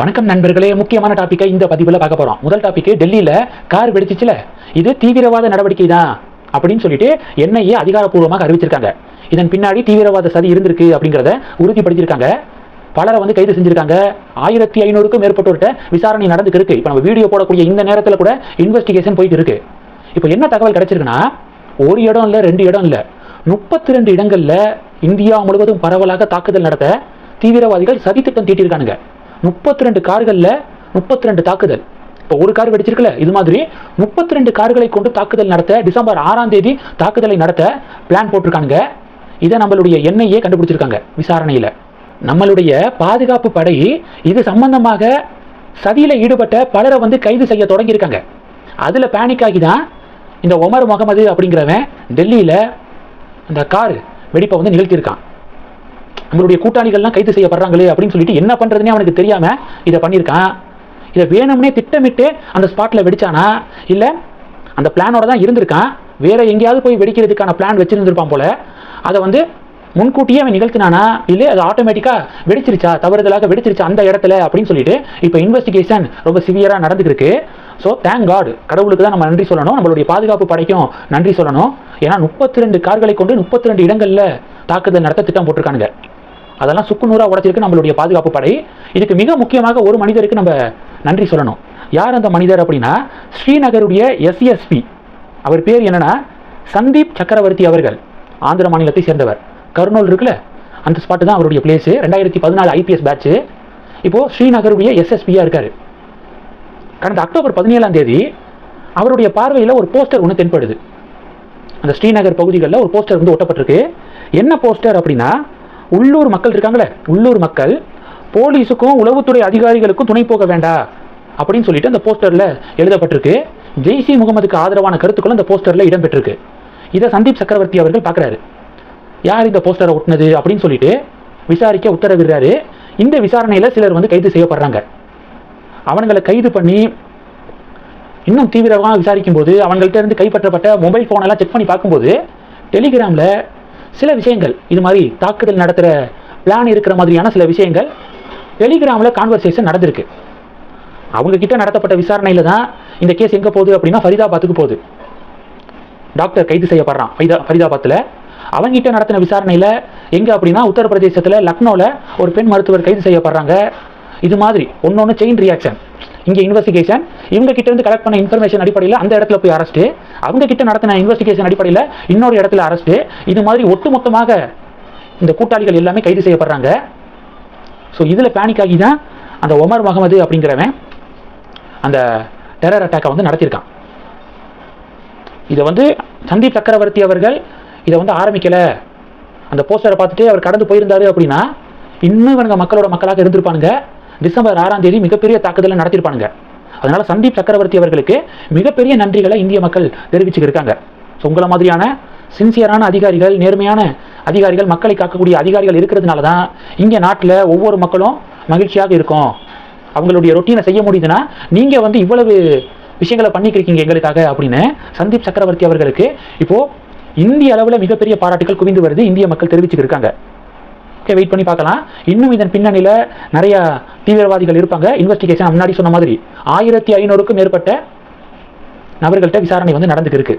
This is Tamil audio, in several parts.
வணக்கம் நண்பர்களே முக்கியமான டாப்பிக்கை இந்த பதிவில் பார்க்க போகிறோம் முதல் டாபிக் டெல்லியில் கார் வெடிச்சிச்சுல. இது தீவிரவாத நடவடிக்கை தான் அப்படின்னு சொல்லிட்டு என்ஐஏ அதிகாரப்பூர்வமாக அறிவிச்சிருக்காங்க. இதன் பின்னாடி தீவிரவாத சதி இருந்திருக்கு அப்படிங்கிறத உறுதிப்படுத்தியிருக்காங்க. பலரை வந்து கைது செஞ்சிருக்காங்க. ஆயிரத்தி ஐநூறுக்கும் மேற்பட்டோர்கிட்ட விசாரணை நடந்துக்கு இருக்கு. இப்போ நம்ம வீடியோ போடக்கூடிய இந்த நேரத்தில் கூட இன்வெஸ்டிகேஷன் போயிட்டு இருக்கு. இப்போ என்ன தகவல் கிடைச்சிருக்குன்னா ஒரு இடம் இல்லை ரெண்டு இடம் இல்லை முப்பத்தி ரெண்டு இடங்களில் இந்தியா முழுவதும் பரவலாக தாக்குதல் நடத்த தீவிரவாதிகள் சதித்திட்டம் தீட்டியிருக்கானுங்க முப்பத்தி ரெண்டு கார்களில் முப்பத்தி ரெண்டு தாக்குதல். இப்போ ஒரு கார் வெடிச்சிருக்கல இது மாதிரி முப்பத்தி ரெண்டு கார்களை கொண்டு தாக்குதல் நடத்த டிசம்பர் ஆறாம் தேதி தாக்குதலை நடத்த பிளான் போட்டிருக்காங்க இதை நம்மளுடைய எண்ணெயே கண்டுபிடிச்சிருக்காங்க விசாரணையில். நம்மளுடைய பாதுகாப்பு படை இது சம்பந்தமாக சதியில் ஈடுபட்ட பலரை வந்து கைது செய்ய தொடங்கியிருக்காங்க. அதில் பேனிக் ஆகி தான் இந்த ஒமர் முகமது அப்படிங்கிறவன் டெல்லியில் அந்த கார் வெடிப்பை வந்து நிகழ்த்தியிருக்கான். நம்மளுடைய கூட்டாளிகள்லாம் கைது செய்யப்படுறாங்களே அப்படின்னு சொல்லிட்டு என்ன பண்ணுறதுனே அவனுக்கு தெரியாமல் இதை பண்ணியிருக்கான். இதை வேணும்னே திட்டமிட்டு அந்த ஸ்பாட்டில் வெடிச்சானா? இல்லை அந்த பிளானோட தான் இருந்திருக்கான். வேற எங்கேயாவது போய் வெடிக்கிறதுக்கான பிளான் வச்சிருந்திருப்பான் போல. அதை வந்து முன்கூட்டியே அவன் நிகழ்த்தினானா? இல்லை அது ஆட்டோமேட்டிக்காக வெடிச்சிருச்சா? தவறுதலாக வெடிச்சிருச்சா அந்த இடத்துல அப்படின்னு சொல்லிட்டு இப்போ இன்வெஸ்டிகேஷன் ரொம்ப சிவியராக நடந்துருக்கு ஸோ தேங்க் காட் கடவுளுக்கு தான் நம்ம நன்றி சொல்லணும். நம்மளுடைய பாதுகாப்பு படைக்கும் நன்றி சொல்லணும். ஏன்னா முப்பத்தி ரெண்டு கார்களை கொண்டு முப்பத்தி ரெண்டு இடங்களில் தாக்குதல் நடத்த திட்டம் போட்டிருக்கானுங்க. அதெல்லாம் சுக்குநூறா உடைச்சிருக்கு நம்மளுடைய பாதுகாப்பு படை. இதுக்கு மிக முக்கியமாக ஒரு மனிதருக்கு நம்ம நன்றி சொல்லணும். யார் அந்த மனிதர் அப்படின்னா ஸ்ரீநகருடைய எஸ்எஸ்பி அவர் பேர் என்னன்னா சந்தீப் சக்கரவர்த்தி அவர்கள் ஆந்திர மாநிலத்தை சேர்ந்தவர். கர்னூல் இருக்குல்ல அந்த ஸ்பாட்டு தான் அவருடைய பிளேஸு ரெண்டாயிரத்தி பதினாலு ஐபிஎஸ் பேட்ச்சு இப்போ ஸ்ரீநகருடைய எஸ்எஸ்பியா இருக்காரு. கடந்த அக்டோபர் பதினேழாம் தேதி அவருடைய பார்வையில் ஒரு போஸ்டர் ஒன்று தென்படுது. அந்த ஸ்ரீநகர் பகுதிகளில் ஒரு போஸ்டர் வந்து ஒட்டப்பட்டிருக்கு. என்ன போஸ்டர் அப்படின்னா உள்ளூர் மக்கள் இருக்காங்களே உள்ளூர் மக்கள் போலீஸுக்கும் உளவுத்துறை அதிகாரிகளுக்கும் துணை போக வேண்டாம் அப்படின்னு சொல்லிட்டு அந்த போஸ்டரில் எழுதப்பட்டிருக்கு. ஜெய்சி முகமதுக்கு ஆதரவான கருத்துக்களும் அந்த போஸ்டரில் இடம்பெற்றிருக்கு. இதை சந்தீப் சக்கரவர்த்தி அவர்கள் பார்க்குறாரு. யார் இந்த போஸ்டரை ஒட்டினது அப்படின்னு சொல்லிட்டு விசாரிக்க உத்தரவிடுறாரு. இந்த விசாரணையில் சிலர் வந்து கைது செய்யப்படுறாங்க. அவனுங்களை கைது பண்ணி இன்னும் தீவிரமாக விசாரிக்கும் போது அவங்கள்ட்ட இருந்து கைப்பற்றப்பட்ட மொபைல் ஃபோனெல்லாம் செக் பண்ணி பார்க்கும்போது டெலிகிராமில் சில விஷயங்கள் இது மாதிரி தாக்குதல் நடத்துகிற பிளான் இருக்கிற மாதிரியான சில விஷயங்கள் டெலிகிராமில் கான்வர்சேஷன் நடந்திருக்கு. அவங்கக்கிட்ட நடத்தப்பட்ட விசாரணையில் தான் இந்த கேஸ் எங்கே போகுது அப்படின்னா ஃபரிதாபாத்துக்கு போகுது. டாக்டர் கைது செய்யப்படுறான். ஃபரிதா ஃபரிதாபாத்தில். அவங்ககிட்ட நடத்தின விசாரணையில் எங்கே அப்படின்னா உத்தரப்பிரதேசத்தில் லக்னோவில் ஒரு பெண் மருத்துவர் கைது செய்யப்படுறாங்க. இது மாதிரி ஒன்று ஒன்று செயின் ரியாக்ஷன் இங்கே இன்வெஸ்டிகேஷன் இவங்க கிட்ட இருந்து கலெக்ட் பண்ண இன்ஃபர்மேஷன் அடிப்படையில் அந்த இடத்துல போய் அரெஸ்ட்டு அவங்க கிட்ட நடத்தின இன்வெஸ்டிகேஷன் அடிப்படையில் இன்னொரு இடத்துல அரெஸ்ட்டு இது மாதிரி ஒட்டுமொத்தமாக இந்த கூட்டாளிகள் எல்லாமே கைது செய்யப்படுறாங்க. ஸோ இதில் பேனிக் ஆகி தான் அந்த ஒமர் முகமது அப்படிங்கிறவன் அந்த டெரர் அட்டாக்கை வந்து நடத்தியிருக்கான். இதை வந்து சந்தீப் சக்கரவர்த்தி அவர்கள் இதை வந்து ஆரம்பிக்கலை. அந்த போஸ்டரை பார்த்துட்டு அவர் கடந்து போயிருந்தாரு அப்படின்னா இன்னும் இவனுங்க மக்களோட மக்களாக இருந்திருப்பானுங்க. டிசம்பர் ஆறாம் தேதி மிகப்பெரிய தாக்குதலை நடத்தியிருப்பானுங்க. அதனால சந்தீப் சக்கரவர்த்தி அவர்களுக்கு மிகப்பெரிய நன்றிகளை இந்திய மக்கள் தெரிவிச்சுக்கிருக்காங்க. ஸோ உங்களை மாதிரியான சின்சியரான அதிகாரிகள் நேர்மையான அதிகாரிகள் மக்களை காக்கக்கூடிய அதிகாரிகள் இருக்கிறதுனால தான் இங்கே நாட்டில் ஒவ்வொரு மக்களும் மகிழ்ச்சியாக இருக்கும். அவங்களுடைய ரொட்டீனை செய்ய முடியுதுன்னா நீங்கள் வந்து இவ்வளவு விஷயங்களை பண்ணிக்கிருக்கீங்க எங்களுக்காக அப்படின்னு சந்தீப் சக்கரவர்த்தி அவர்களுக்கு இப்போது இந்திய அளவில் மிகப்பெரிய பாராட்டுகள் குவிந்து வருது இந்திய மக்கள் தெரிவிச்சுக்கிருக்காங்க. ஓகே வெயிட் பண்ணி பார்க்கலாம். இன்னும் இதன் பின்னணியில் நிறைய தீவிரவாதிகள் இருப்பாங்க. இன்வெஸ்டிகேஷன் முன்னாடி சொன்ன மாதிரி. ஆயிரத்தி ஐநூறுக்கும் மேற்பட்ட நபர்கள்ட்ட விசாரணை வந்து நடந்துக்கு இருக்கு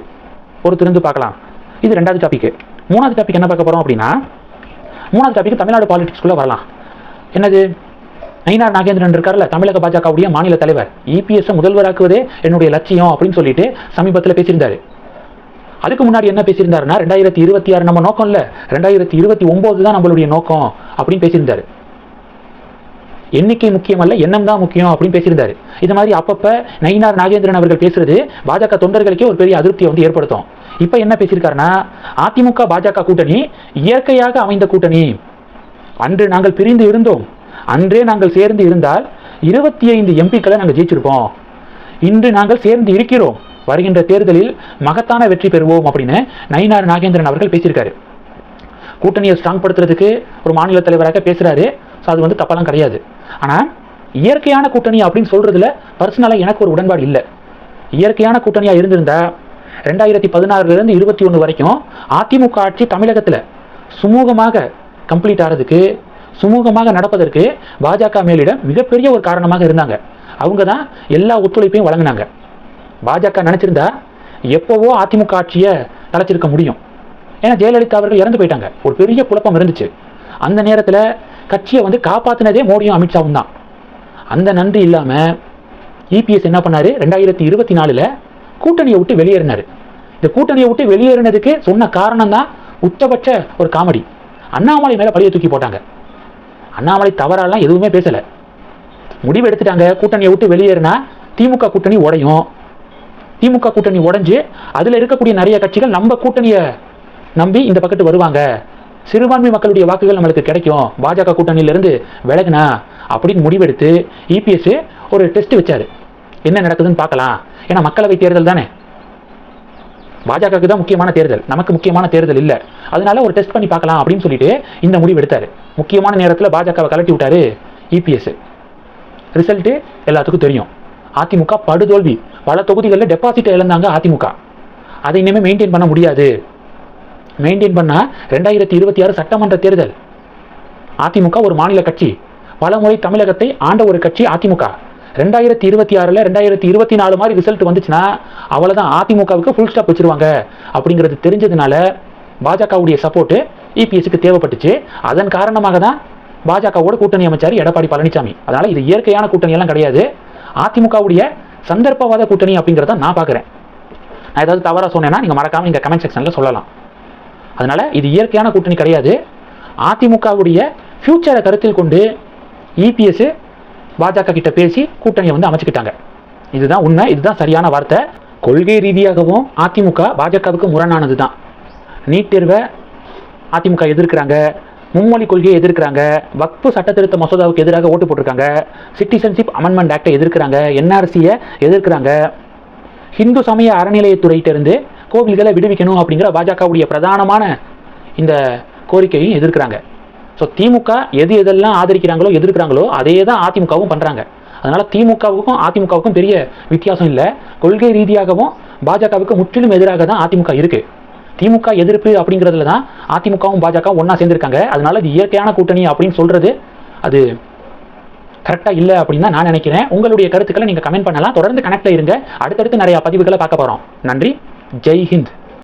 பொறுத்திருந்து பார்க்கலாம். இது ரெண்டாவது டாபிக் மூணாவது டாபிக் என்ன பார்க்க போகிறோம் அப்படின்னா மூணாவது டாபிக் தமிழ்நாடு பாலிடிக்ஸ்குள்ளே வரலாம். என்னது? நயினார் நாகேந்திரன் இருக்கார்ல தமிழக பாஜகவுடைய மாநில தலைவர். இபிஎஸ் முதல்வராக்குவதே என்னுடைய லட்சியம் அப்படின்னு சொல்லிட்டு சமீபத்தில் பேசியிருந்தாரு. அதுக்கு முன்னாடி என்ன பேசியிருந்தாருன்னா ரெண்டாயிரத்தி இருபத்தி ஆறு நம்ம நோக்கம் இல்லை ரெண்டாயிரத்தி இருபத்தி ஒன்பது தான் நம்மளுடைய நோக்கம் அப்படின்னு பேசியிருந்தாரு. எண்ணிக்கை முக்கியமல்ல எண்ணம் தான் முக்கியம் அப்படின்னு பேசியிருந்தாரு. இது மாதிரி அப்பப்ப நயினார் நாகேந்திரன் அவர்கள் பேசுறது பாஜக தொண்டர்களுக்கே ஒரு பெரிய அதிருப்தியை வந்து ஏற்படுத்தும். இப்போ என்ன பேசியிருக்காருன்னா அதிமுக பாஜக கூட்டணி இயற்கையாக அமைந்த கூட்டணி. அன்று நாங்கள் பிரிந்து இருந்தோம். அன்றே நாங்கள் சேர்ந்து இருந்தால் இருபத்தி ஐந்து எம்பிக்களை நாங்கள் ஜெயிச்சிருப்போம். இன்று நாங்கள் சேர்ந்து இருக்கிறோம். வருகின்ற தேர்தலில் மகத்தான வெற்றி பெறுவோம் அப்படின்னு நயினார் நாகேந்திரன் அவர்கள் பேசியிருக்காரு. கூட்டணியை ஸ்ட்ராங் படுத்துறதுக்கு ஒரு மாநில தலைவராக பேசுறாரு. ஸோ அது வந்து தப்பெல்லாம் கிடையாது. ஆனால் இயற்கையான கூட்டணி அப்படின்னு சொல்றதுல பர்சனலாக எனக்கு ஒரு உடன்பாடு இல்லை. இயற்கையான கூட்டணியாக இருந்திருந்தா ரெண்டாயிரத்தி பதினாறுலேருந்து இருபத்தி ஒன்று வரைக்கும் அதிமுக ஆட்சி தமிழகத்தில் சுமூகமாக கம்ப்ளீட் ஆகிறதுக்கு சுமூகமாக நடப்பதற்கு பாஜக மேலிடம் மிகப்பெரிய ஒரு காரணமாக இருந்தாங்க. அவங்க தான் எல்லா ஒத்துழைப்பையும் வழங்கினாங்க. பாஜக நினைச்சிருந்தா எப்போவோ அதிமுக ஆட்சியை கலைச்சிருக்க முடியும். ஏன்னா ஜெயலலிதா அவர்கள் இறந்து போயிட்டாங்க. ஒரு பெரிய குழப்பம் இருந்துச்சு. அந்த நேரத்தில் கட்சியை வந்து காப்பாற்றினதே மோடியும் அமித்ஷாவும் தான். அந்த நன்றி இல்லாமல் இபிஎஸ் என்ன பண்ணார்? ரெண்டாயிரத்தி இருபத்தி நாலில் கூட்டணியை விட்டு வெளியேறினார். இந்த கூட்டணியை விட்டு வெளியேறினதுக்கு சொன்ன காரணம் தான் உச்சபட்ச ஒரு காமெடி. அண்ணாமலை மேலே பழியை தூக்கி போட்டாங்க. அண்ணாமலை தவறாலாம் எதுவுமே பேசலை. முடிவு எடுத்துட்டாங்க. கூட்டணியை விட்டு வெளியேறினா திமுக கூட்டணி உடையும். திமுக கூட்டணி உடஞ்சு அதில் இருக்கக்கூடிய நிறைய கட்சிகள் நம்ம கூட்டணியை நம்பி இந்த பக்கத்து வருவாங்க. சிறுபான்மை மக்களுடைய வாக்குகள் நம்மளுக்கு கிடைக்கும். பாஜக கூட்டணியிலிருந்து விலகுனா அப்படின்னு முடிவெடுத்து இபிஎஸ் ஒரு டெஸ்ட் வச்சாரு. என்ன நடக்குதுன்னு பார்க்கலாம். ஏன்னா மக்களவை தேர்தல் தானே. பாஜகவுக்கு தான் முக்கியமான தேர்தல். நமக்கு முக்கியமான தேர்தல் இல்லை. அதனால ஒரு டெஸ்ட் பண்ணி பார்க்கலாம் அப்படின்னு சொல்லிட்டு இந்த முடிவு எடுத்தார். முக்கியமான நேரத்தில் பாஜகவை கலட்டி விட்டாரு இபிஎஸ் ரிசல்ட்டு எல்லாத்துக்கும் தெரியும். அதிமுக படுதோல்வி. பல தொகுதிகளில் டெபாசிட்டை இழந்தாங்க அதிமுக. அதை இனிமேல் மெயின்டைன் பண்ண முடியாது. மெயின்டைன் பண்ணால் ரெண்டாயிரத்தி இருபத்தி ஆறு சட்டமன்ற தேர்தல். அதிமுக ஒரு மாநில கட்சி. பல முறை தமிழகத்தை ஆண்ட ஒரு கட்சி அதிமுக. ரெண்டாயிரத்தி இருபத்தி ஆறில் ரெண்டாயிரத்தி இருபத்தி நாலு மாதிரி ரிசல்ட் வந்துச்சுன்னா அவ்வளோதான் அதிமுகவுக்கு ஃபுல் ஸ்டாப் வச்சுருவாங்க. அப்படிங்கிறது தெரிஞ்சதுனால பாஜகவுடைய சப்போர்ட்டு இபிஎஸ்க்கு தேவைப்பட்டுச்சு. அதன் காரணமாக தான் பாஜகவோட கூட்டணி அமைச்சார் எடப்பாடி பழனிசாமி அதனால் இது இயற்கையான கூட்டணியெல்லாம் கிடையாது. அதிமுகவுடைய சந்தர்ப்பவாத கூட்டணி அப்படிங்கிறத நான் பார்க்குறேன். நான் ஏதாவது தவறாக சொன்னேன்னா நீங்கள் மறக்காமல் நீங்கள் கமெண்ட் செக்ஷனில் சொல்லலாம். அதனால் இது இயற்கையான கூட்டணி கிடையாது. அதிமுகவுடைய ஃப்யூச்சரை கருத்தில் கொண்டு இபிஎஸ் பாஜக கிட்ட பேசி கூட்டணியை வந்து அமைச்சுக்கிட்டாங்க. இதுதான் உண்மை இதுதான் சரியான வார்த்தை. கொள்கை ரீதியாகவும் அதிமுக பாஜகவுக்கு முரணானது தான் நீட் தேர்வை அதிமுக எதிர்க்கிறாங்க. மும்மொழி கொள்கையை எதிர்க்கிறாங்க. வக்பு சட்டத்திருத்த மசோதாவுக்கு எதிராக ஓட்டு போட்டிருக்காங்க. சிட்டிசன்ஷிப் அமெண்ட்மெண்ட் ஆக்டை எதிர்க்கிறாங்க. என்ஆர்சியை எதிர்க்கிறாங்க. ஹிந்து சமய அறநிலையத்துறையிட்டிருந்து கோவில்களை விடுவிக்கணும் அப்படிங்கிற பாஜகவுடைய பிரதானமான இந்த கோரிக்கையும் எதிர்க்கிறாங்க. ஸோ திமுக எது எதெல்லாம் ஆதரிக்கிறாங்களோ எதிர்க்கிறாங்களோ அதே தான் அதிமுகவும் பண்ணுறாங்க அதனால் திமுகவுக்கும் அதிமுகவுக்கும் பெரிய வித்தியாசம் இல்லை. கொள்கை ரீதியாகவும் பாஜகவுக்கு முற்றிலும் எதிராக தான் அதிமுக இருக்குது திமுக எதிர்ப்பு அப்படிங்கிறதுல தான் அதிமுகவும் பாஜக ஒன்றா சேர்ந்துருக்காங்க. அதனால இது இயற்கையான கூட்டணி அப்படின்னு சொல்கிறது அது கரெக்டாக இல்லை அப்படின்னு தான் நான் நினைக்கிறேன். உங்களுடைய கருத்துக்களை நீங்கள் கமெண்ட் பண்ணலாம். தொடர்ந்து கனெக்டில் இருங்க. அடுத்தடுத்து நிறைய பதிவுகளை பார்க்க போகிறோம் நன்றி. ஜெய் ஹிந்த்.